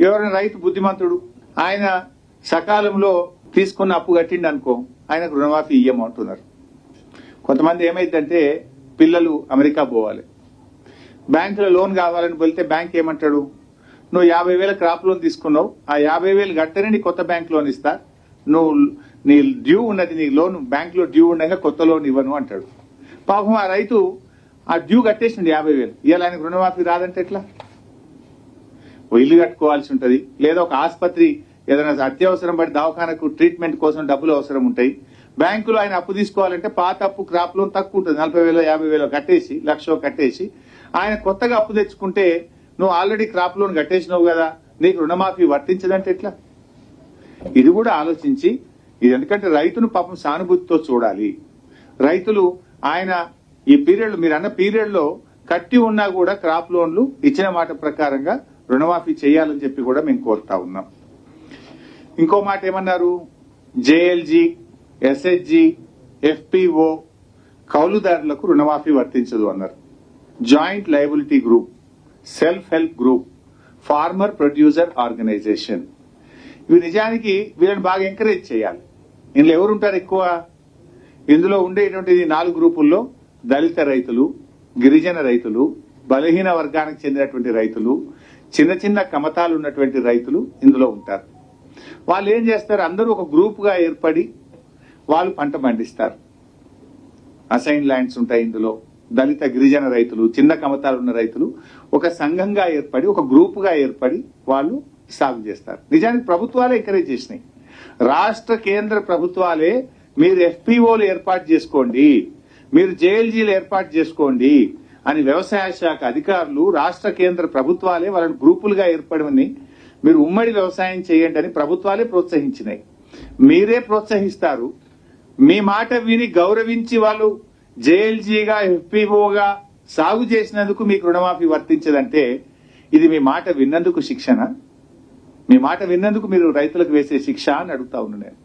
ఎవరైనా రైతు బుద్ధిమంతుడు ఆయన సకాలంలో తీసుకున్న అప్పు కట్టిండి అనుకో ఆయనకు రుణమాఫీ ఇయ్యమంటున్నారు కొంతమంది ఏమైందంటే పిల్లలు అమెరికా పోవాలి. బ్యాంకులో లోన్ కావాలని వెళ్తే బ్యాంక్ ఏమంటాడు? నువ్వు యాభై వేల క్రాప్ లోన్ తీసుకున్నావు ఆ యాభై వేలు కట్టనే నీ కొత్త బ్యాంక్ లోన్ ఇస్తా. నువ్వు నీ డ్యూ ఉన్నది నీ లోన్ బ్యాంక్లో డ్యూ ఉండగా కొత్త లోన్ ఇవ్వను అంటాడు. పాపం ఆ రైతు ఆ డ్యూ కట్టేసింది యాభై వేలు. ఇవాళ ఆయనకు రుణమాఫీ రాదంటే ఎట్లా? ఓ ఇల్లు కట్టుకోవాల్సి ఉంటుంది. లేదా ఒక ఆసుపత్రి ఏదైనా అత్యవసరం పడి దవాఖానకు ట్రీట్మెంట్ కోసం డబ్బులు అవసరం ఉంటాయి. బ్యాంకులో ఆయన అప్పు తీసుకోవాలంటే పాత అప్పు క్రాప్ లోన్ తక్కువ ఉంటుంది. నలభై వేలు యాభై వేలు కట్టేసి లక్ష కట్టేసి ఆయన కొత్తగా అప్పు తెచ్చుకుంటే నువ్వు ఆల్రెడీ క్రాప్ లోన్ కట్టేసినావు కదా నీకు రుణమాఫీ వర్తించదంటే ఎట్లా? ఇది కూడా ఆలోచించి ఇది ఎందుకంటే రైతును పాపం సానుభూతితో చూడాలి. రైతులు ఆయన ఈ పీరియడ్ మీరు అన్న పీరియడ్లో కట్టి ఉన్నా కూడా క్రాప్ లోన్లు ఇచ్చిన మాట ప్రకారంగా రుణమాఫీ చేయాలని చెప్పి కూడా మేము కోరుతా ఉన్నాం. ఇంకో మాట ఏమన్నారు? జేఎల్జీ ఎస్హెచ్జి ఎఫ్పిఓ కౌలుదారులకు రుణమాఫీ వర్తించదు అన్నారు. Joint liability group self help group farmer producer organisation. ఇవి నిజానికి వీళ్ళని బాగా ఎంకరేజ్ చేయాలి. ఇందులో ఎవరు ఉంటారు ఎక్కువ? ఇందులో ఉండేటువంటి నాలుగు గ్రూపుల్లో దళిత రైతులు గిరిజన రైతులు బలహీన వర్గానికి చెందినటువంటి రైతులు చిన్న చిన్న కమతాలు ఉన్నటువంటి రైతులు ఇందులో ఉంటారు. వాళ్ళు ఏం చేస్తారు? అందరూ ఒక గ్రూప్గా ఏర్పడి వాళ్ళు పంట పండిస్తారు. అసైన్ ల్యాండ్స్ ఉంటాయి ఇందులో. దళిత గిరిజన రైతులు చిన్న కమతాలు ఉన్న రైతులు ఒక సంఘంగా ఏర్పడి ఒక గ్రూపుగా ఏర్పడి వాళ్ళు సాగు చేస్తారు. నిజానికి ప్రభుత్వాలే ఎంకరేజ్ చేసినాయి. రాష్ట్ర కేంద్ర ప్రభుత్వాలే మీరు ఎఫ్పిఓలు ఏర్పాటు చేసుకోండి. మీరు జేఎల్జీలు ఏర్పాటు చేసుకోండి. అని వ్యవసాయ శాఖ అధికారులు రాష్ట్ర కేంద్ర ప్రభుత్వాలే వాళ్ళని గ్రూపులుగా ఏర్పడమని మీరు ఉమ్మడి వ్యవసాయం చేయండి అని ప్రభుత్వాలే ప్రోత్సహించినాయి. మీరే ప్రోత్సహిస్తారు. మీ మాట విని గౌరవించి వాళ్ళు జేఎల్జీగా ఎఫ్పిఓగా సాగు చేసినందుకు మీకు రుణమాఫీ వర్తించదంటే ఇది మీ మాట విన్నందుకు శిక్షణ మీ మాట విన్నందుకు మీరు రైతులకు వేసే శిక్ష అని అడుగుతా ఉన్నాను నేను.